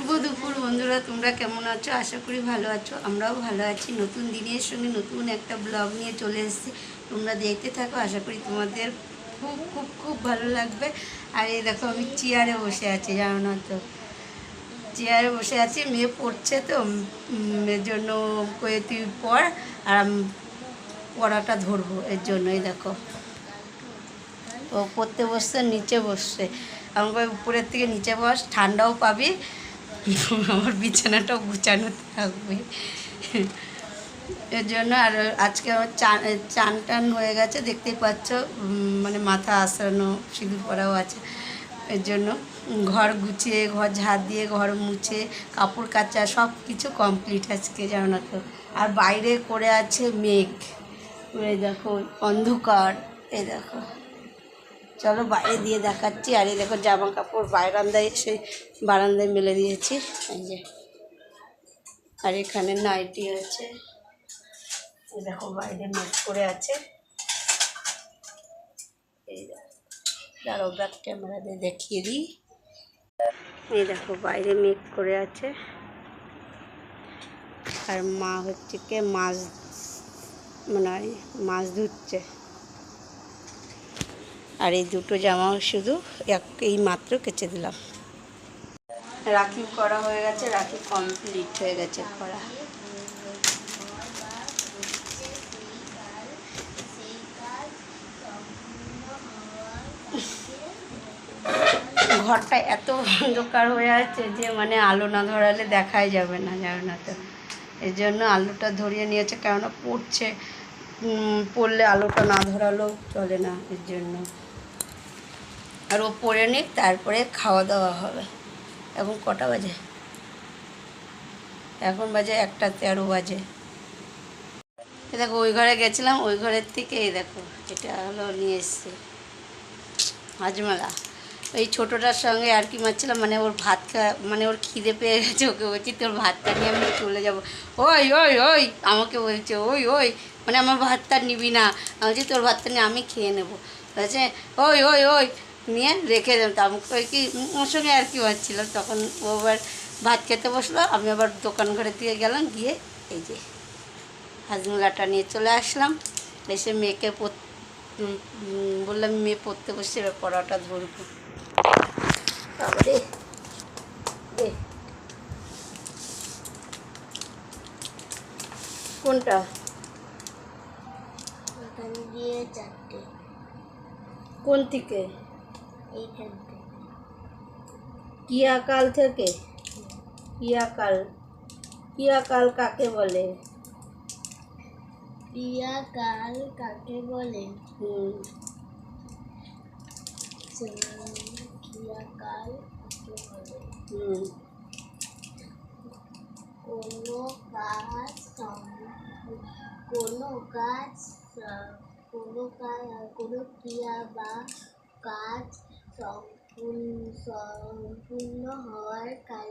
শুভ দুপুর বন্ধুরা, তোমরা কেমন আছো? আশা করি ভালো আছো। আমরাও ভালো আছি। নতুন দিনের সঙ্গে নতুন একটা ব্লগ নিয়ে চলে এসেছি। তোমরা দেখতে থাকো, আশা করি তোমাদের খুব খুব খুব ভালো লাগবে। আর এই দেখো, আমি চেয়ারে বসে আছি, জানো না তো? চেয়ারে বসে আছি, মেয়ে পড়ছে তো এর জন্য কয়ে তুই পড় আর পড়াটা ধরবো, এর জন্যই দেখো। ও পড়তে বসছে, নিচে বসছে। আমাকে উপরের থেকে নিচে বস, ঠান্ডাও পাবি। আমার বিছানাটাও গুছানো থাকবে। এর জন্য আর আজকে আমার চান টান হয়ে গেছে, দেখতেই পাচ্ছ মানে মাথা আসানো সিঁদুর পরাও আছে। এর জন্য ঘর গুছিয়ে, ঘর ঝাড় দিয়ে, ঘর মুছে, কাপড় কাচা, সব কিছু কমপ্লিট আজকে, জানো না তো। আর বাইরে করে আছে মেঘ। দেখো, অন্ধকার, এই দেখো। চলো বাইরে দিয়ে দেখাচ্ছি। আর এই দেখো জামা কাপড় বারান্দায় এসে বারান্দায় মেলে দিয়েছি। এই যে। আর এখানে নাইটি আছে। দেখো বাইরে মেঘ করে আছে। এই ক্যামেরা দিয়ে দেখিয়ে দিই। এই দেখো বাইরে মেঘ করে আছে। আর মা হচ্ছে কে মাছ মানে মাছ ধুচ্ছে। আর এই দুটো জামাও শুধু এই মাত্র কেচে দিলাম। রাখি করা হয়ে গেছে, রাখি কমপ্লিট হয়ে গেছে করা। ঘরটা এত অন্ধকার হয়ে আছে যে মানে আলো না ধরালে দেখাই যাবে না জানো না তো এর জন্য আলোটা ধরিয়ে নিয়েছে, কেননা পড়ছে। পড়লে আলোটা না ধরালেও চলে না এর জন্য। আর ও পড়ে নিক, তারপরে খাওয়া দাওয়া হবে। এখন কটা বাজে? এখন বাজে একটা তেরো বাজে। দেখো, ওই ঘরে গেছিলাম, ওই ঘরের থেকে এই দেখো, এটা হলো নিয়ে এসছি হাজমালা। ওই ছোটোটার সঙ্গে আর কি মারছিলাম মানে ওর ভাত খাওয়া মানে ওর খিদে পেয়ে গেছে, ওকে বলছি, তোর ভাতটা নিয়ে আমি চলে যাব। ওই ওই ওই, আমাকে বলছে, ওই ওই মানে আমার ভাতটা নিবি না। আমি বলছি, তোর ভাতটা নিয়ে আমি খেয়ে নেব। বলছে, ওই ওই ওই নিয়ে রেখে আমাকে ওই কি ওর সঙ্গে আর কি মারছিলাম তখন ও আবার ভাত খেতে বসল আমি আবার দোকান ঘরের দিকে গেলাম গিয়ে এই যে হাজমুলাটা নিয়ে চলে আসলাম। এসে মেয়েকে বললাম মেয়ে পড়তে বসছে এবার পড়াটা ধরবো। তারপরে কোনটা? দিয়ে কোন থেকে? কিয়াকাল থেকে? কিয়াকাল। কিয়াকাল কাকে বলে? প্রিয়া কাল কাকে বলে? হুম। প্রিয়া কাকে বলে? হুম। কোনো কাজ কোনো কাজ কোনো কাজ কোনো ক্রিয়া বা কাজ সম্পূর্ণ সম্পূর্ণ হওয়ার কাল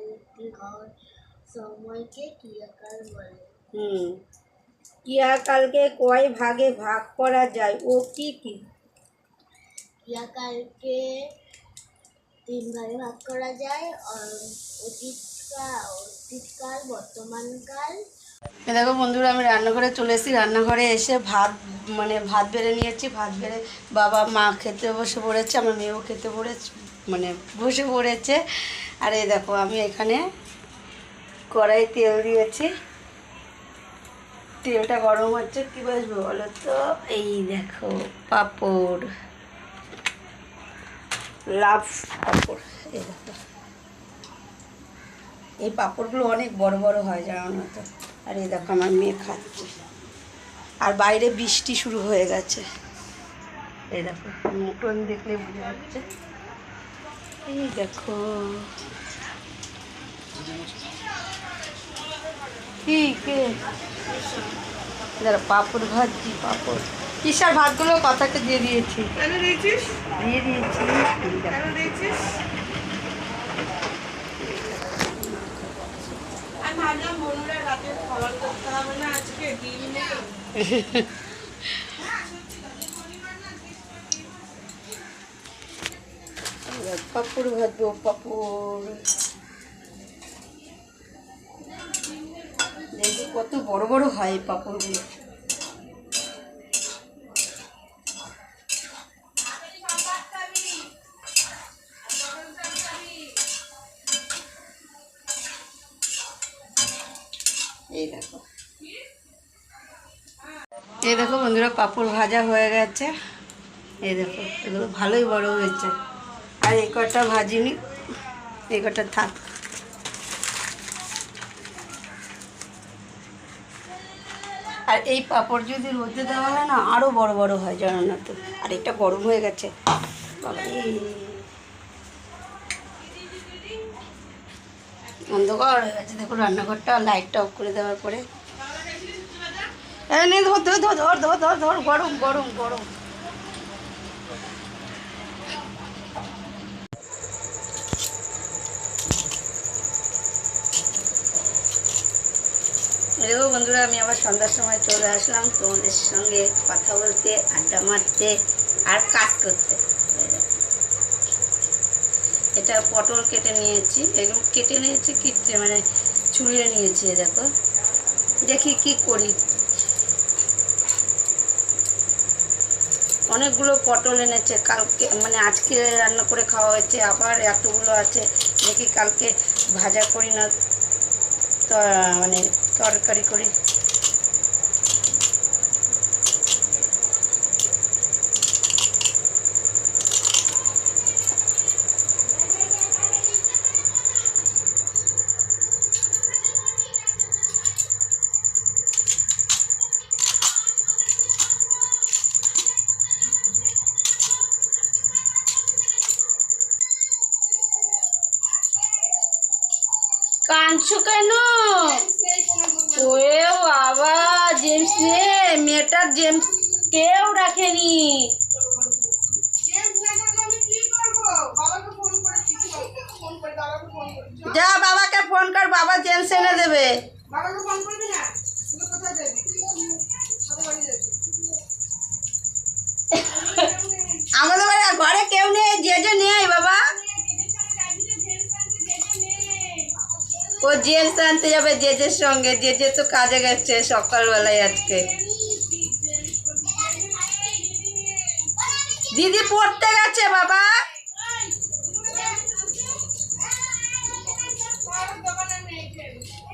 সময়কে ক্রিয়াকাল বলে। হুম। কিয়াকালকে কয় ভাগে ভাগ করা যায় ও কি কি? ক্রিয়াকালকে তিন ভাগে ভাগ করা যায় অতীতকাল অতীতকাল বর্তমানকাল। দেখো বন্ধুরা আমি রান্নাঘরে চলে এসেছি। রান্নাঘরে এসে ভাত মানে ভাত বেড়ে নিয়েছি, ভাত বেড়ে বাবা মা খেতে বসে পড়েছে, আমার মেয়েও খেতে পড়েছে মানে বসে পড়েছে। আর এই দেখো, আমি এখানে কড়াই তেল দিয়েছি। তেলটা গরম হচ্ছে, কী বসবে বলো তো এই দেখো, পাপড়। লাভ পাপড়, এই দেখো। এই পাঁপড়গুলো অনেক বড় বড় হয়, জানো তো? আর এই দেখো, আমার মেয়ে খাচ্ছে। আর বাইরে বৃষ্টি শুরু হয়ে গেছে। এই দেখো মটন দেখলে বোঝা যাচ্ছে। এই দেখো। কি কে? দাঁড়া পাঁপড় ভাজছি পাঁপড়। কিসার ভাতগুলো কথাকে দিয়ে দিয়েছি। দিয়ে দিয়েছি। আমি ভাবলাম বন্ধুরা রাতে পাপড় ভাজবো পাপড়। দেখি কত বড় বড় হয় পাপড়গুলো। এই দেখো বন্ধুরা, পাঁপড় ভাজা হয়ে গেছে। এই দেখো, এগুলো ভালোই বড় হয়েছে। আর এই কটা ভাজিনি, এই কটা থাক। আর এই পাঁপড় যদি রোদে দেওয়া হয় না আরও বড় বড় হয় জানো না তো আর এটা গরম হয়ে গেছে। অন্ধকার হয়ে গেছে। দেখো রান্নাঘরটা লাইটটা অফ করে দেওয়ার পরে। এই ধর ধর ধর ধর ধর গরম গরম গরম। বন্ধুরা, আমি আবার সন্ধ্যার সময় চলে আসলাম তোমাদের সঙ্গে কথা বলতে, আড্ডা মারতে আর কাজ করতে। এটা পটল কেটে নিয়েছি, এরকম কেটে নিয়েছি কিটে মানে ছুঁড়ে নিয়েছি দেখো। দেখি কি করি। অনেকগুলো পটল এনেছে, কালকে মানে আজকে রান্না করে খাওয়া হয়েছে, আবার এতগুলো আছে, দেখি কালকে ভাজা করি না মানে তরকারি করি। কাঁদছো কেন? ওরে বাবা জেমস রে, মেয়েটার জেমস কেউ রাখেনি। যা বাবাকে ফোন কর, বাবা জেমস এনে দেবে। আমাদের ঘরে কেউ নেই, যে যে নেই বাবা। ও জেন্স আনতে যাবে জেজের সঙ্গে জেজে তো কাজে গেছে সকালবেলায় আজকে। দিদি পড়তে গেছে বাবা?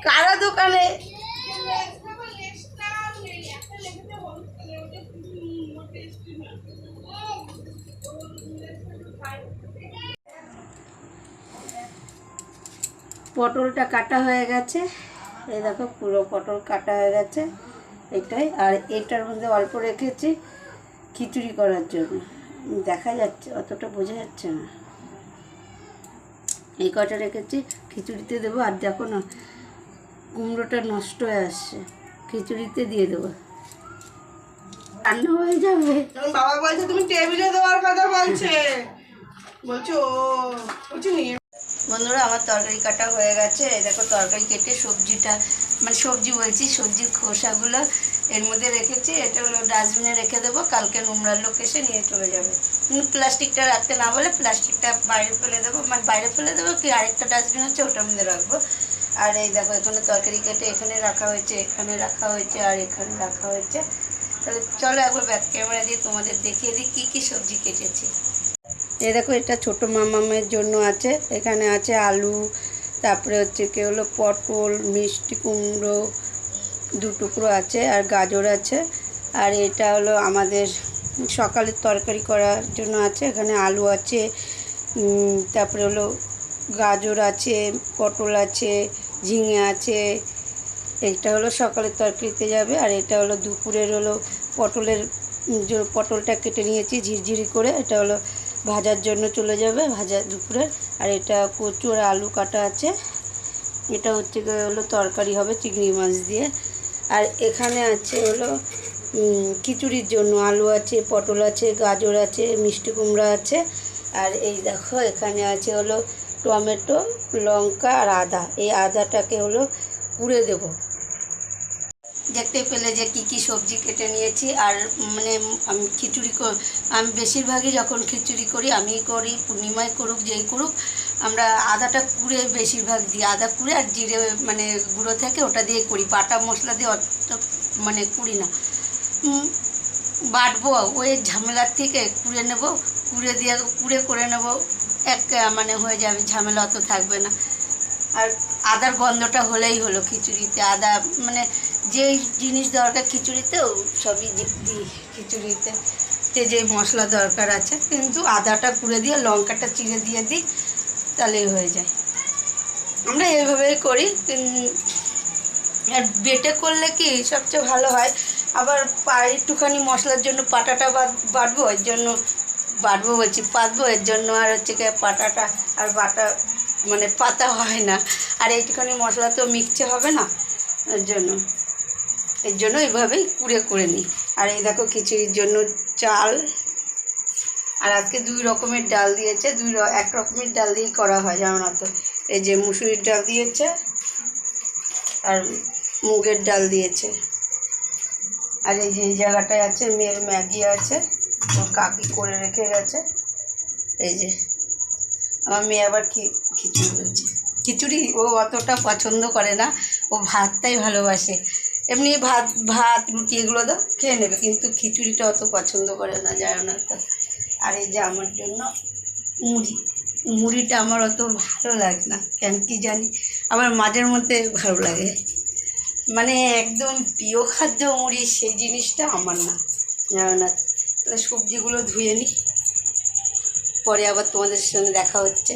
কারও দোকানে পটলটা কাটা হয়ে গেছে। এই দেখো পুরো পটল কাটা হয়ে গেছে। এটাই। আর এটার মধ্যে অল্প রেখেছি খিচুড়ি করার জন্য। দেখা যাচ্ছে, অতটা বোঝা যাচ্ছে না। এই কটা রেখেছি, খিচুড়িতে দেবো। আর দেখো না, কুমড়োটা নষ্ট হয়ে আসছে। খিচুড়িতে দিয়ে দেবো। রান্না হয়ে যাবে। বাবা বলছে, তুমি টেবিলে দেওয়ার কথা বলছে। বলছে বলছে নিয়ে বন্ধুরা, আমার তরকারি কাটা হয়ে গেছে। এই দেখো তরকারি কেটে সবজিটা মানে সবজি বলছি, সবজির খোসাগুলো এর মধ্যে রেখেছি। এটা হলো ডাস্টবিনে রেখে দেবো। কালকে নোংরার লোক এসে নিয়ে চলে যাবে। প্লাস্টিকটা রাখতে না বলে প্লাস্টিকটা বাইরে ফেলে দেবো। মানে বাইরে ফেলে দেবো কি, আরেকটা ডাস্টবিন হচ্ছে, ওটার মধ্যে রাখব। আর এই দেখো, এখানে তরকারি কেটে এখানে রাখা হয়েছে, এখানে রাখা হয়েছে, আর এখানে রাখা হয়েছে। তাহলে চলো একবার ব্যাক ক্যামেরা দিয়ে তোমাদের দেখিয়ে দিই, কী কী সবজি কেটেছি। এই দেখো, এটা ছোট মামামের জন্য আছে। এখানে আছে আলু, তারপরে হচ্ছে কি হলো, পটল, মিষ্টি কুমড়ো দু টুকরো আছে, আর গাজর আছে। আর এটা হলো আমাদের সকালের তরকারি করার জন্য আছে। এখানে আলু আছে তারপরে হলো গাজর আছে, পটল আছে, ঝিঙে আছে। এটা হলো সকালের তরকারিতে যাবে। আর এটা হলো দুপুরের হলো পটলের পটলটা কেটে নিয়েছি ঝিরঝিরি করে, এটা হলো ভাজার জন্য চলে যাবে, ভাজা দুপুরের আর এটা কচু আর আলু কাটা আছে। এটা হচ্ছে হলো তরকারি হবে চিংড়ি মাছ দিয়ে। আর এখানে আছে হলো খিচুড়ির জন্য আলু আছে, পটল আছে, গাজর আছে, মিষ্টি কুমড়া আছে। আর এই দেখো, এখানে আছে হলো টমেটো, লঙ্কা আর আদা। এই আদাটাকে হলো পুড়ে দেব। দেখতে পেলে যে কি কি সবজি কেটে নিয়েছি। আর মানে আমি খিচুড়ি আমি বেশিরভাগই যখন খিচুড়ি করি আমি করি, পূর্ণিমায় করুক, যেই করুক, আমরা আদাটা কুড়ে বেশিরভাগ দিই। আদা কুড়ে আর জিরে মানে গুঁড়ো থেকে, ওটা দিয়ে করি। বাটা মশলা দিয়ে অত মানে কুড়ি না। বাটবো, ওই ঝামেলার থেকে কুড়ে নেব, কুড়ে দিয়ে, কুড়ে করে নেব, এক মানে হয়ে যাবে, ঝামেলা অত থাকবে না। আর আদার গন্ধটা হলেই হলো খিচুড়িতে। আদা মানে যেই জিনিস দরকার খিচুড়িতেও সবই দিই খিচুড়িতে। তে যে মশলা দরকার আছে, কিন্তু আদাটা কুড়ে দিয়ে, লঙ্কাটা চিড়ে দিয়ে দিই তাহলেই হয়ে যায়। আমরা এইভাবেই করি আর বেটে করলে কি সবচেয়ে ভালো হয়, আবার একটুখানি মশলার জন্য পাটাটা বাট- বাটবো, এর জন্য বাটবো বলছি, পাতবো, এর জন্য আর হচ্ছে কি পাটাটা, আর বাটা মানে পাতা হয় না। আর এইটুখানি মশলা তো মিক্সে হবে না, এর জন্য। এর জন্য এইভাবেই কুড়ে করে নিই। আর এই দেখো খিচুড়ির জন্য চাল। আর আজকে দুই রকমের ডাল দিয়েছে, দুই এক রকমের ডাল দিয়েই করা হয়, জানো এই যে মুসুরির ডাল দিয়েছে আর মুগের ডাল দিয়েছে। আর এই যে এই জায়গাটায় আছে, মেয়ের ম্যাগি আছে, ওর কাকি করে রেখে গেছে। এই যে, আমার মেয়ে আবার কি, খিচুড়ি খিচুড়ি ও অতটা পছন্দ করে না, ও ভাতটাই ভালোবাসে। এমনি ভাত ভাত, রুটি এগুলো তো খেয়ে নেবে, কিন্তু খিচুড়িটা অত পছন্দ করে না যায় না তো আর এই যে আমার জন্য মুড়ি, মুড়িটা আমার অত ভালো লাগে না, কেন কি জানি? আমার মাঝের মধ্যে ভালো লাগে। মানে একদম প্রিয় খাদ্য মুড়ি, সেই জিনিসটা আমার না জানো তাহলে সবজিগুলো ধুয়ে নিই, পরে আবার তোমাদের সঙ্গে দেখা হচ্ছে।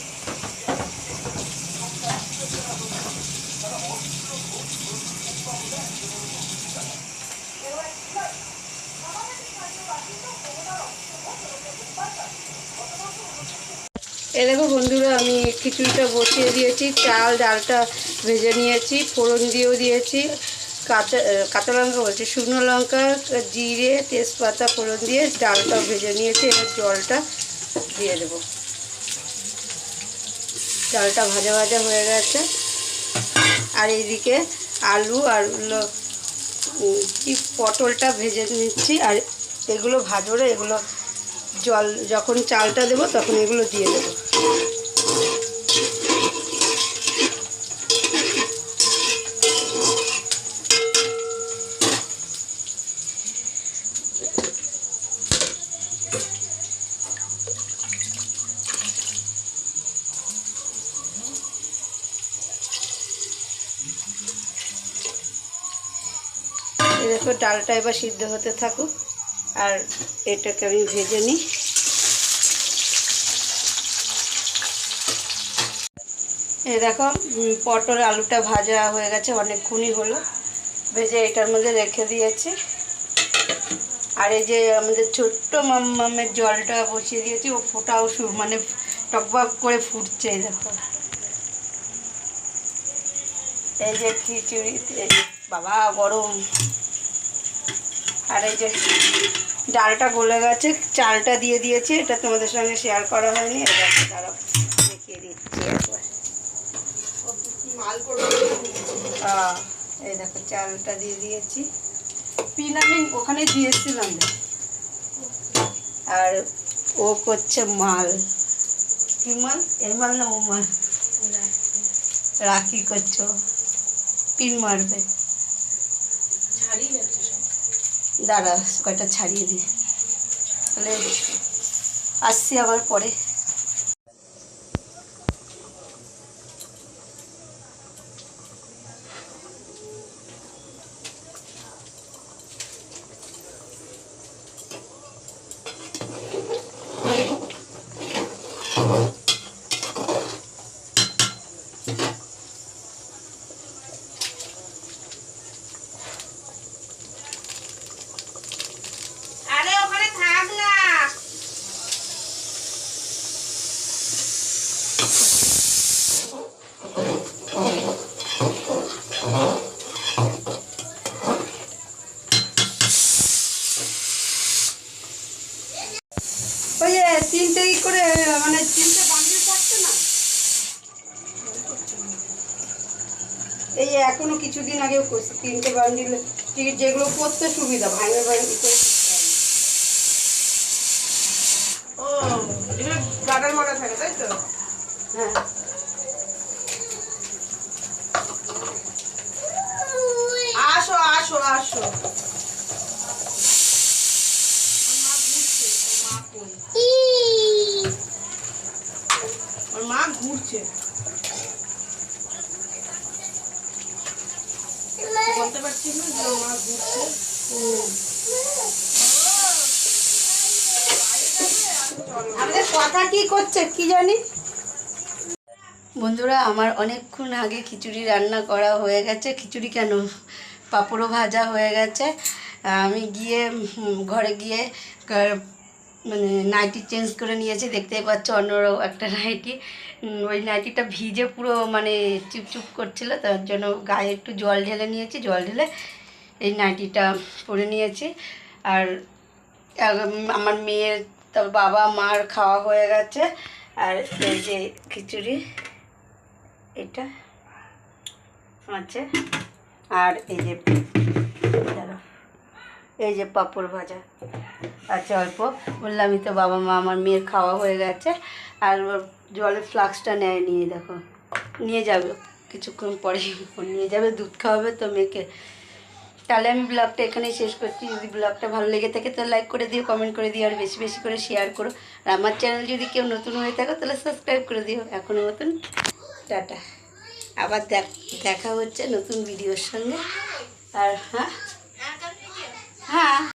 এ দেখো বন্ধুরা, আমি খিচুড়িটা বসিয়ে দিয়েছি, চাল, ডালটা ভেজে নিয়েছি, ফোড়ন দিয়েও দিয়েছি, কাঁচা কাঁচা লঙ্কা বলছি, শুকনো লঙ্কা, জিরে, তেজপাতা ফোড়ন দিয়ে ডালটা ভেজে নিয়েছি, এবার জলটা দিয়ে দেবো। ডালটা ভাজা ভাজা হয়ে গেছে। আর এইদিকে আলু আর কি পটলটা ভেজে নিচ্ছি, আর এগুলো ভাজরে এগুলো জল, যখন চালটা দেবো তখন এগুলো দিয়ে দেবো। দেখো ডালটা এবার সিদ্ধ হতে থাকুক আর এটাকে আমি ভেজে নিই। এই দেখো পটল আলুটা ভাজা হয়ে গেছে, অনেকক্ষণই হলো। ভেজে এটার মধ্যে রেখে দিয়েছি। আর এই যে আমাদের ছোট্ট মামের জলটা বসিয়ে দিয়েছি, ও ফোটাও শুরু মানে টকবক করে ফুটছে, এই দেখো। এই যে খিচুড়ি বাবা, গরম। আর এই যে ডালটা গলে গেছে, চালটা দিয়ে দিয়েছি, এটা তোমাদের সঙ্গে শেয়ার করা হয়নি। এবার তারা দেখিয়ে দিচ্ছি একবার। এই দেখো, চালটা দিয়ে দিয়েছি। পিন আমি ওখানে দিয়ে এসেছিলাম দেখ। আর ও করছে মাল। কি মাল? এই মাল না ও মাল? রাখি করছ পিন মারবে। দাঁড়া, কয়টা ছাড়িয়ে দিই তাহলে আসছি আবার পরে। আগেও করছি তিনটে বান্ডিল টিকিট যেগুলো করতে সুবিধা ভাইনের বান্ডিতে ও এগুলো গাডার মারা থাকে তাই তো? হ্যাঁ। আসো আসো আসো ওর মা ঘুরছে বলতে পারছি না যে ওর মা ঘুরছে আমাদের কথা কি করছে, কি জানি? বন্ধুরা, আমার অনেকক্ষণ আগে খিচুড়ি রান্না করা হয়ে গেছে। খিচুড়ি কেন? পাঁপড়ও ভাজা হয়ে গেছে। আমি গিয়ে ঘরে গিয়ে মানে নাইটি চেঞ্জ করে নিয়েছি। দেখতেই পাচ্ছ অন্য একটা নাইটি ওই নাইটিটা ভিজে পুরো মানে চুপচুপ করছিল। তার জন্য গায়ে একটু জল ঢেলে নিয়েছি। জল ঢেলে এই নাইটিটা পরে নিয়েছি। আর আমার মেয়ের তার বাবা মার খাওয়া হয়ে গেছে। আর এই যে খিচুড়ি, এটা আছে। আর এই যে এই যে পাঁপড় ভাজা। আছে অল্প বললামই তো বাবা মা আমার মেয়ের খাওয়া হয়ে গেছে। আর জলের ফ্লাক্সটা নেয় নিয়ে, দেখো। নিয়ে যাবে, কিছুক্ষণ পরে নিয়ে যাবে, দুধ খাওয়াবে তো মেয়েকে। তাহলে আমি ব্লগটা এখানেই শেষ করছি। যদি ব্লগটা ভালো লেগে থাকে, তাহলে লাইক করে দিও কমেন্ট করে দিও, আর বেশি বেশি করে শেয়ার করো। আর আমার চ্যানেল যদি কেউ নতুন হয়ে থাকো, তাহলে সাবস্ক্রাইব করে দিও। এখনও মতন, টাটা। আবার দেখ, দেখা হচ্ছে নতুন ভিডিওর সঙ্গে। আর হ্যাঁ? হ্যাঁ।